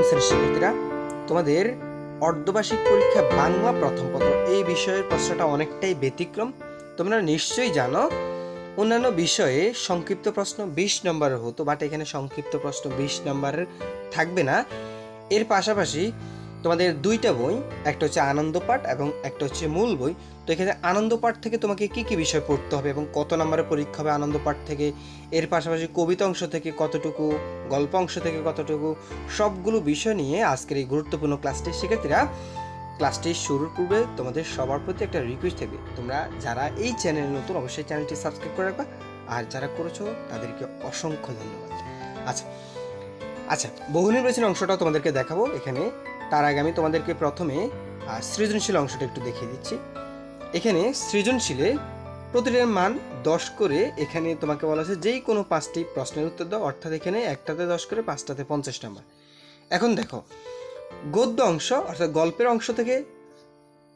সপ্তম শ্রেণির শিক্ষার্থীরা, তোমাদের অর্ধবার্ষিক পরীক্ষা বাংলা প্রথম পত্র, এই বিষয়ের প্রশ্নটা অনেকটাই ব্যতিক্রম। তোমরা নিশ্চয়ই জানো, অন্যান্য বিষয়ে সংক্ষিপ্ত প্রশ্ন বিশ নম্বরের হতো বাট এখানে সংক্ষিপ্ত প্রশ্ন বিশ নম্বরের থাকবে না। এর পাশাপাশি তোমাদের দুইটা বই, একটা হচ্ছে আনন্দ পাঠ এবং একটা হচ্ছে মূল বই। তো এখানে আনন্দ পাঠ থেকে তোমাকে কি কি বিষয় পড়তে হবে এবং কত নম্বরের পরীক্ষা হবে আনন্দ পাঠ থেকে, এর পাশাপাশি কবিতা অংশ থেকে কতটুকু, গল্প অংশ থেকে কতটুকু, সবগুলো বিষয় নিয়ে আজকের এই গুরুত্বপূর্ণ ক্লাসটি। শিক্ষার্থীরা ক্লাসটি শুরুর পূর্বে তোমাদের সবার প্রতি একটা রিকোয়েস্ট থাকবে। তোমরা যারা এই চ্যানেলে নতুন, অবশ্যই চ্যানেলটি সাবস্ক্রাইব করে রাখবা। আর যারা করেছ, তাদেরকে অসংখ্য ধন্যবাদ। আচ্ছা আচ্ছা বহু নির্বাচনী অংশটাও তোমাদেরকে দেখাবো। এখানে তার আগে আমি তোমাদেরকে প্রথমে সৃজনশীল অংশটা একটু দেখিয়ে দিচ্ছি। এখানে সৃজনশীলে প্রতিটার মান দশ করে এখানে তোমাকে বলা হয়েছে যেই কোনো পাঁচটি প্রশ্নের উত্তর দাও, অর্থাৎ এখানে একটাতে দশ করে, পাঁচটাতে পঞ্চাশ নাম্বার। এখন দেখো, গদ্য অংশ, অর্থাৎ গল্পের অংশ থেকে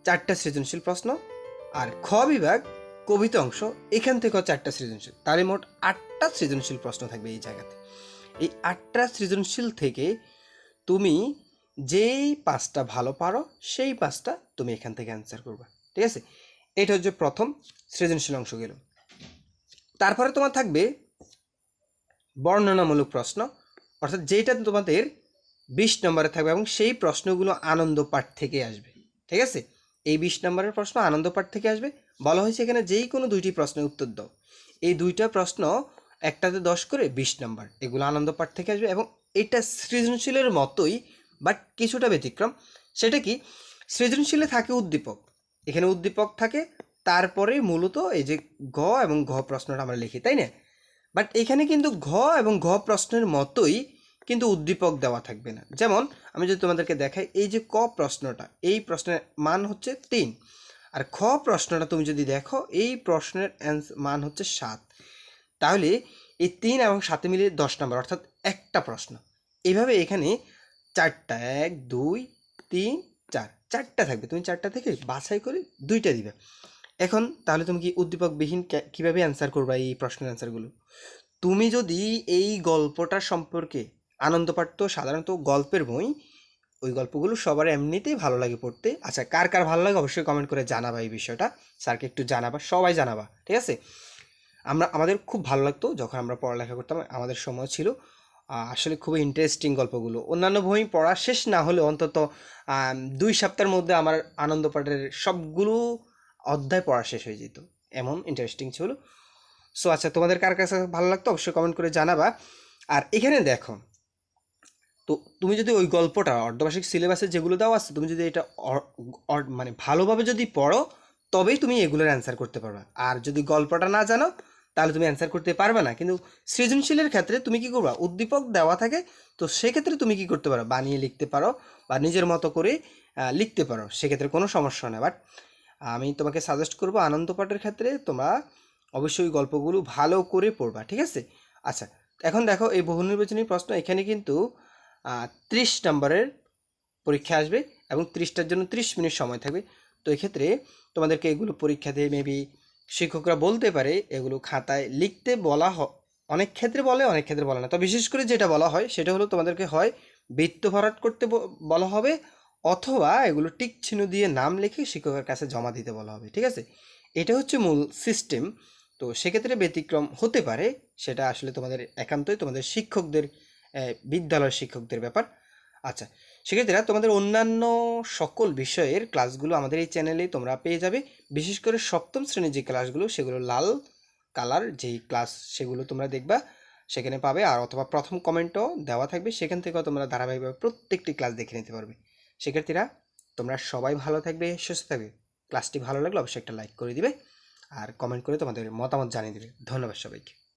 চারটা সৃজনশীল প্রশ্ন, আর খ বিভাগ, কবিতা অংশ, এখান থেকেও চারটা সৃজনশীল। তাহলে মোট আটটা সৃজনশীল প্রশ্ন থাকবে এই জায়গাতে। এই আটটা সৃজনশীল থেকে তুমি যেই পাঁচটা ভালো পারো, সেই পাঁচটা তুমি এখান থেকে অ্যান্সার করবে। ঠিক আছে? এটা হচ্ছে প্রথম সৃজনশীল অংশ গেল। তারপরে তোমার থাকবে বর্ণনামূলক প্রশ্ন। অর্থাৎ যেটা তোমাদের বিশ নম্বরে থাকবে এবং সেই প্রশ্নগুলো আনন্দ পাঠ থেকে আসবে। ঠিক আছে? এই বিশ নম্বরের প্রশ্ন আনন্দ পাঠ থেকে আসবে। বলা হয়েছে এখানে যেই কোনো দুইটি প্রশ্নের উত্তর দাও। এই দুইটা প্রশ্ন একটাতে দশ করে বিশ নম্বর, এগুলো আনন্দ পাঠ থেকে আসবে এবং এটা সৃজনশীলের মতোই বাট কিছুটা ব্যতিক্রম। সেটা কি? সৃজনশীলে থাকে উদ্দীপক। এখানে উদ্দীপক থাকে, তারপরে মূলত এই যে ঘ এবং ঘ প্রশ্নটা আমরা লিখি, তাই না? বাট এখানে কিন্তু ঘ এবং ঘ প্রশ্নের মতোই কিন্তু উদ্দীপক দেওয়া থাকবে না। যেমন, আমি যদি তোমাদেরকে দেখাই, এই যে ক প্রশ্নটা, এই প্রশ্নের মান হচ্ছে তিন। আর খ প্রশ্নটা তুমি যদি দেখো, এই প্রশ্নের মান হচ্ছে সাত। তাহলে এই তিন এবং সাথে মিলিয়ে দশ নম্বর, অর্থাৎ একটা প্রশ্ন। এইভাবে এখানে চারটা, এক, দুই, তিন, চার। চারটা থাকবে। তুমি চারটা থেকে বাছাই করে দুইটা দিবে। এখন তাহলে তুমি কি উদ্দীপকবিহীন কীভাবে অ্যান্সার করবা এই প্রশ্নের অ্যান্সারগুলো তুমি যদি এই গল্পটা সম্পর্কে আনন্দ পাঠ তো সাধারণত গল্পের বই, ওই গল্পগুলো সবার এমনিতেই ভালো লাগে পড়তে। আচ্ছা কার কার ভালো লাগে অবশ্যই কমেন্ট করে জানাবা এই বিষয়টা। স্যারকে একটু জানাবা, সবাই জানাবা, ঠিক আছে? আমরা, আমাদের খুব ভালো লাগতো যখন আমরা পড়ালেখা করতাম, আমাদের সময় ছিল। আসলে খুবই ইন্টারেস্টিং গল্পগুলো। অন্যান্য বই পড়া শেষ না হলে অন্তত দুই সপ্তাহের মধ্যে আমার আনন্দ পাঠের সবগুলো অধ্যায় পড়া শেষ হয়ে যেত। এমন ইন্টারেস্টিং ছিল। সো আচ্ছা তোমাদের কার কাছে ভালো লাগতো অবশ্যই কমেন্ট করে জানাবা। আর এখানে দেখো, তো তুমি যদি ওই গল্পটা অর্ধবার্ষিক সিলেবাসে যেগুলো দেওয়া আছে, তুমি যদি এটা মানে ভালোভাবে যদি পড়ো, তবেই তুমি এগুলোর অ্যান্সার করতে পারবে। আর যদি গল্পটা না জানো তাহলে তুমি অ্যান্সার করতে পারবে না। কিন্তু সৃজনশীলের ক্ষেত্রে তুমি কি করবা? উদ্দীপক দেওয়া থাকে, তো সেক্ষেত্রে তুমি কি করতে পারো? বানিয়ে লিখতে পারো বা নিজের মতো করে লিখতে পারো। সেক্ষেত্রে কোনো সমস্যা নেই। বাট আমি তোমাকে সাজেস্ট করব আনন্দ পাঠের ক্ষেত্রে তোমরা অবশ্যই গল্পগুলো ভালো করে পড়বা, ঠিক আছে? আচ্ছা এখন দেখো এই বহু নির্বাচনী প্রশ্ন, এখানে কিন্তু ত্রিশ নম্বরের পরীক্ষা আসবে এবং ত্রিশটার জন্য ত্রিশ মিনিট সময় থাকবে। তো এক্ষেত্রে তোমাদেরকে এগুলো পরীক্ষা দিয়ে মেবি শিক্ষকরা বলতে পারে এগুলো খাতায় লিখতে বলা অনেক ক্ষেত্রে বলে অনেক ক্ষেত্রে বলে না। তো বিশেষ করে যেটা বলা হয় সেটা হলো তোমাদেরকে হয় বৃত্ত ভরাট করতে বলা হবে অথবা এগুলো টিক দিয়ে নাম লিখে শিক্ষকের কাছে জমা দিতে বলা হবে ঠিক আছে? এটা হচ্ছে মূল সিস্টেম তো সেক্ষেত্রে ব্যতিক্রম হতে পারে সেটা আসলে তোমাদের একান্তই তোমাদের শিক্ষকদের আহ, বিদ্যালয়ের শিক্ষকদের ব্যাপার। আচ্ছা সেক্ষেত্রে তোমাদের অন্যান্য সকল বিষয়ের ক্লাসগুলো আমাদের এই চ্যানেলেই তোমরা পেয়ে যাবে। বিশেষ করে সপ্তম শ্রেণির যে ক্লাসগুলো সেগুলো লাল কালার যেই ক্লাস সেগুলো তোমরা দেখবা, সেখানে পাবে। আর অথবা প্রথম কমেন্টও দেওয়া থাকবে। সেখান থেকেও তোমরা ধারাবাহিকভাবে প্রত্যেকটি ক্লাস দেখে নিতে পারবে। শিক্ষার্থীরা তোমরা সবাই ভালো থাকবে, সুস্থ থাকবে। ক্লাসটি ভালো লাগলে অবশ্যই একটা লাইক করে দিবে। আর কমেন্ট করে তোমাদের মতামত জানিয়ে দেবে। ধন্যবাদ সবাইকে।